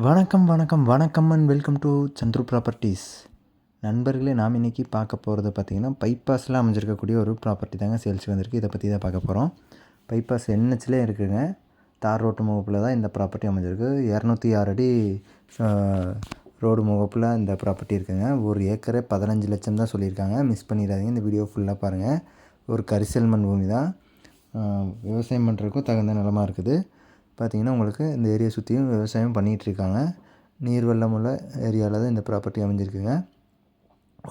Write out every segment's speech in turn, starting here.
வணக்கம் வணக்கம் வணக்கம் and welcome to Chandru properties நண்பர்களே நாம் இன்றைக்கி பார்க்க போகிறது பார்த்திங்கன்னா பைபாஸில் அமைஞ்சிருக்கக்கூடிய ஒரு ப்ராப்பர்ட்டி தாங்க சேல்ஸுக்கு வந்திருக்கு. இதை பற்றி தான் பார்க்க போகிறோம் பைபாஸ் என்ஹெச்லே இருக்குங்க. தார் ரோட்டு முகப்பில் தான் இந்த ப்ராப்பர்ட்டி அமைஞ்சிருக்கு. இரநூத்தி ஆறு அடி ரோடு முகப்பில் இந்த ப்ராப்பர்ட்டி இருக்குங்க. ஒரு ஏக்கரே பதினஞ்சு லட்சம் தான் சொல்லியிருக்காங்க. மிஸ் பண்ணிடாதீங்க. இந்த வீடியோ ஃபுல்லாக பாருங்கள் ஒரு கரிசல் மண் பூமி தான். விவசாயம் பண்ணுறதுக்கும் தகுந்த நிலமா இருக்குது. பார்த்தீங்கன்னா உங்களுக்கு இந்த ஏரியா சுற்றியும் விவசாயம் பண்ணிகிட்டு இருக்காங்க நீர் வெள்ளம் உள்ள ஏரியாவில் தான் இந்த ப்ராப்பர்ட்டி அமைஞ்சிருக்குங்க.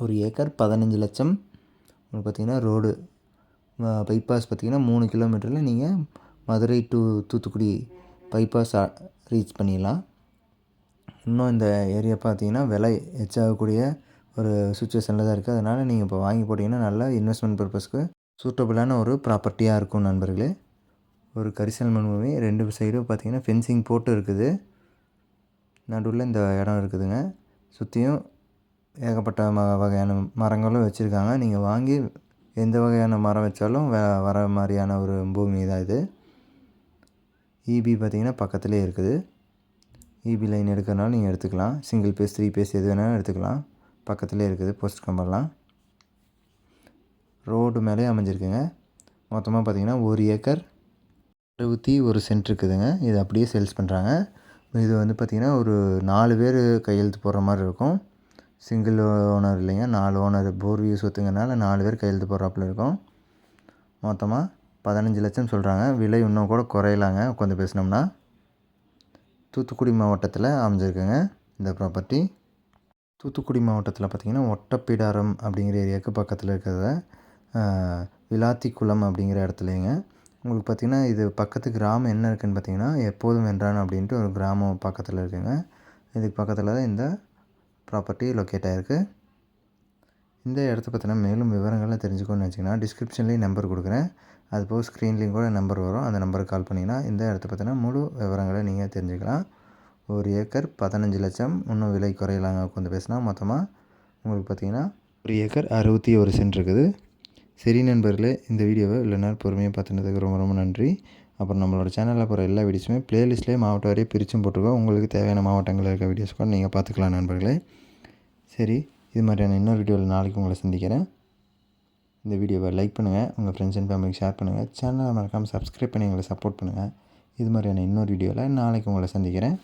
ஒரு ஏக்கர் பதினஞ்சு லட்சம். உங்களுக்கு பார்த்தீங்கன்னா ரோடு பைபாஸ் பார்த்தீங்கன்னா மூணு கிலோமீட்டரில் நீங்கள் Madurai to Thoothukudi bypass reach பண்ணிடலாம். இன்னும் இந்த ஏரியா பார்த்தீங்கன்னா விலை எச்சாகக்கூடிய ஒரு சுச்சுவேஷனில் தான் இருக்குது அதனால் நீங்கள் இப்போ வாங்கி போட்டிங்கன்னா நல்லா இன்வெஸ்ட்மெண்ட் பர்பஸ்க்கு சூட்டபுளான ஒரு ப்ராப்பர்ட்டியாக இருக்கும் நண்பர்களே. ஒரு கரிசல் மண் பூமி ரெண்டு சைடும் பார்த்தீங்கன்னா ஃபென்சிங் போட்டு இருக்குது. நடுவில் இந்த இடம் இருக்குதுங்க. சுற்றியும் ஏகப்பட்ட ம வகையான மரங்களும் வச்சுருக்காங்க. நீங்கள் வாங்கி எந்த வகையான மரம் வச்சாலும் வ வர மாதிரியான ஒரு பூமி தான் இது. இபி பார்த்தீங்கன்னா பக்கத்துலேயே இருக்குது. இபி லைன் எடுக்கிறனால நீங்கள் எடுத்துக்கலாம். சிங்கிள் பேஸ் த்ரீ பேஸ் எது வேணாலும் எடுத்துக்கலாம். பக்கத்துலேயே இருக்குது போஸ்ட் கம்பெல்லாம். ரோடு மேலே அமைஞ்சிருக்குங்க. மொத்தமாக பார்த்தீங்கன்னா ஒரு ஏக்கர் அறுபத்தி ஒரு சென்ட் இருக்குதுங்க. இது அப்படியே சேல்ஸ் பண்ணுறாங்க இது வந்து பார்த்திங்கன்னா ஒரு நாலு பேர் கையெழுத்து போடுற மாதிரி இருக்கும். சிங்கிள் ஓனர் இல்லைங்க. நாலு ஓனர் போர் வியூ சொத்துங்கனால நாலு பேர் கையெழுத்து போடுறாப்புல இருக்கும். மொத்தமாக பதினஞ்சு லட்சம் சொல்கிறாங்க விலை இன்னும் கூட குறையலாங்க. உட்காந்து பேசினோம்னா. தூத்துக்குடி மாவட்டத்தில் அமைஞ்சிருக்குங்க இந்த ப்ராப்பர்ட்டி தூத்துக்குடி மாவட்டத்தில் பார்த்திங்கன்னா ஒட்டப்பிடாரம் அப்படிங்கிற ஏரியாவுக்கு பக்கத்தில் இருக்கிறத விளாத்திக்குளம் அப்படிங்கிற இடத்துலைங்க. உங்களுக்கு பார்த்திங்கன்னா இது பக்கத்து கிராமம் என்ன இருக்குதுன்னு பார்த்தீங்கன்னா எப்போதும் வென்றான் அப்படின்ட்டு ஒரு கிராமம் பக்கத்தில் இருக்குதுங்க இதுக்கு பக்கத்தில் தான் இந்த ப்ராப்பர்ட்டி லொக்கேட் ஆகிருக்கு இந்த இடத்த பற்றின மேலும் விவரங்கள்லாம் தெரிஞ்சுக்கணும்னு வச்சிங்கன்னா டிஸ்கிரிப்ஷன்லேயும் நம்பர் கொடுக்குறேன். அது போக ஸ்க்ரீன்லேயும் கூட நம்பர் வரும். அந்த நம்பருக்கு கால் பண்ணிங்கன்னா இந்த இடத்த பற்றின முழு விவரங்களை நீங்கள் தெரிஞ்சுக்கலாம். ஒரு ஏக்கர் பதினஞ்சு லட்சம். இன்னும் விலை குறையலாங்க. உட்காந்து பேசினா மொத்தமாக உங்களுக்கு பார்த்தீங்கன்னா ஒரு ஏக்கர் அறுபத்தி ஒரு சென்ட் இருக்குது. சரி நண்பர்களே இந்த வீடியோவை இவ்வளோ நேரம் பொறுமையாக பார்த்துனதுக்கு ரொம்ப ரொம்ப நன்றி. அப்புறம் நம்மளோட சேனலில் போகிற எல்லா வீடியோஸுமே ப்ளேலிஸ்ட்லேயே மாவட்டம் வரையும் பிரிச்சும் போட்டிருக்கோம். உங்களுக்கு தேவையான மாவட்டங்களில் இருக்க வீடியோஸ் கூட நீங்கள் பார்த்துக்கலாம் நண்பர்களே. சரி இது மாதிரியான இன்னொரு வீடியோவில் நாளைக்கு உங்களை சந்திக்கிறேன். இந்த வீடியோவை லைக் பண்ணுங்கள் உங்கள் ஃப்ரெண்ட்ஸ் அண்ட் ஃபேமிலிக்கு ஷேர் பண்ணுங்கள் சேனலை மறக்காமல் சப்ஸ்கிரைப் பண்ணி எங்களை சப்போர்ட் பண்ணுங்கள் இது மாதிரியான இன்னொரு வீடியோவில் நாளைக்கு உங்களை சந்திக்கிறேன்.